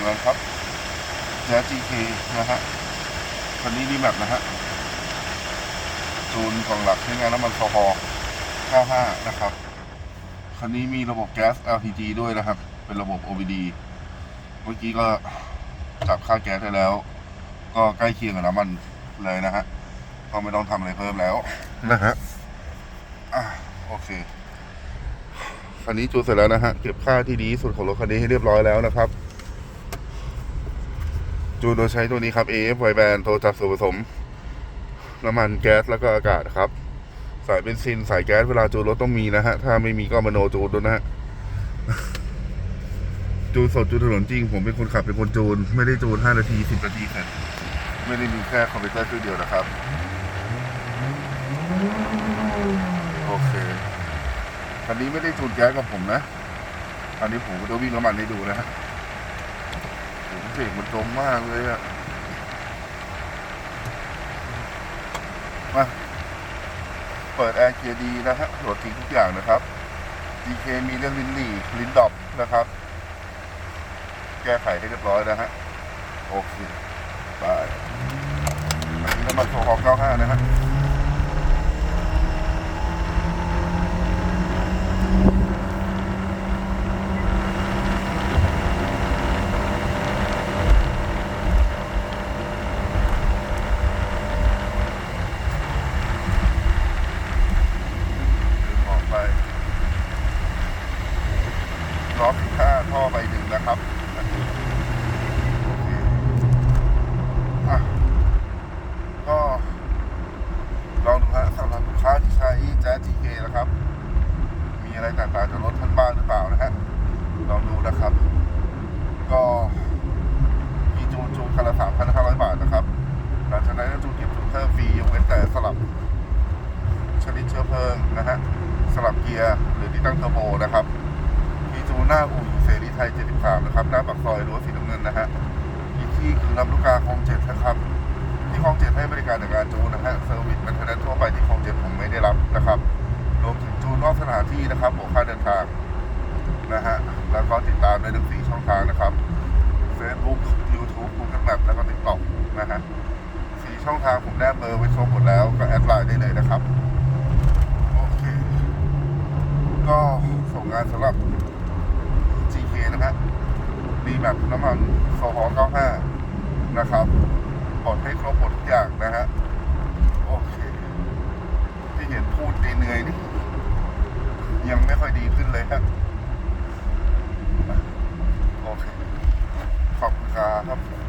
เหมือนกันครับแจ๊ GK นะฮะคันนี้ดีแมปนะฮะจูนกล่องหลักใช้งานน้ำมันโซฮอล์95 นะครับคันนี้มีระบบแก๊ส LPG ด้วยนะครับ เป็นระบบ OBD เมื่อกี้ก็จับค่าแก๊สได้แล้ว ก็ใกล้เคียงกับน้ำมันเลยนะฮะ ก็ไม่ต้องทำอะไรเพิ่มแล้วนะฮะอะโอเค คันนี้จูนเสร็จแล้วนะฮะ เก็บค่าที่ดีที่สุดของรถคันนี้ให้เรียบร้อยแล้วนะครับ จูนโดยใช้ตัวนี้ครับ AF w i b a n ตัวจับส่วนผสม น้ำมันแก๊สแล้วก็อากาศครับ สายเบนซินสายแก๊สเวลาจูนรถต้องมีนะฮะ ถ้าไม่มีก็มาโนจูนด้วยนะฮะ จูนสดจูนถนนจริง ผมเป็นคนขับเป็นคนจูน ไม่ได้จูน 5 นาที 10 นาทีเสร็จไม่ได้มีแค่คอมพิวเตอร์เครื่องเดียวนะครับ โอเคคันนี้ไม่ได้จูนแก๊สกับผมนะอันนี้ผมจะวิ่งน้ำมันให้ดูนะฮะ ผมเสียงมันจมมากเลยอะมาเปิดแอร์เกียร์ดีนะฮะโหลดทิ้งทุกอย่างนะครับ DK มีเรื่องลิ้นหลีลิ้นดอบนะครับ แก้ไขให้เรียบร้อยนะฮะ โอเคบายอันนี้น้ำมันโซฮอล95นะฮะ ดึงออกไป ล้อผิดค่าท่อใบหนึ่งนะครับอะก็ลองดูฮะสำหรับลูกค้าที่ใช้แจ๊ส GK นะครับ มีอะไรต่างๆจากรถท่านบ้านหรือเปล่านะฮะลองดูนะครับ ก็มีจูนจูนคันละ3,500บาทนะครับหลังจากนั้นจูนเก็บจูนเพิ่มฟรียกเว้นแต่สลับชนิดเชื้อเพลิงนะฮะสลับเกียร์หรือที่ตั้งเทอร์โบนะครับ หน้าอู่เสรีไทย 73 นะครับ หน้าปากซอยรั้วสีน้ำเงินนะฮะอีกที่คือลำลูกกาคลองเจ็ดนะครับ ที่คลองเจ็ดให้บริการในการจูนนะฮะเซอร์วิสแมนเทนนนทั่วไปที่คลองเจ็ดผมไม่ได้รับนะครับ รวมถึงจูนนอกสถานที่นะครับหัวค่าเดินทางนะฮะ แล้วก็ติดตามในทั้งสี่ช่องทางนะครับ Facebook YouTube Google Map แล้วก็ TikTok นะฮะสี่ช่องทางผมแนบเบอร์ไว้ครบหมดแล้วก็แอดไลน์ได้เลยนะครับ โอเค ก็ส่งงานสำหรับ แบบน้ำมันโซฮอ95 นะครับปลดให้ครบหมดทุกอย่างนะฮะ โอเค ที่เห็นพูดเหนื่อยนี่ ยังไม่ค่อยดีขึ้นเลยฮะ โอเค ขอบคุณครับ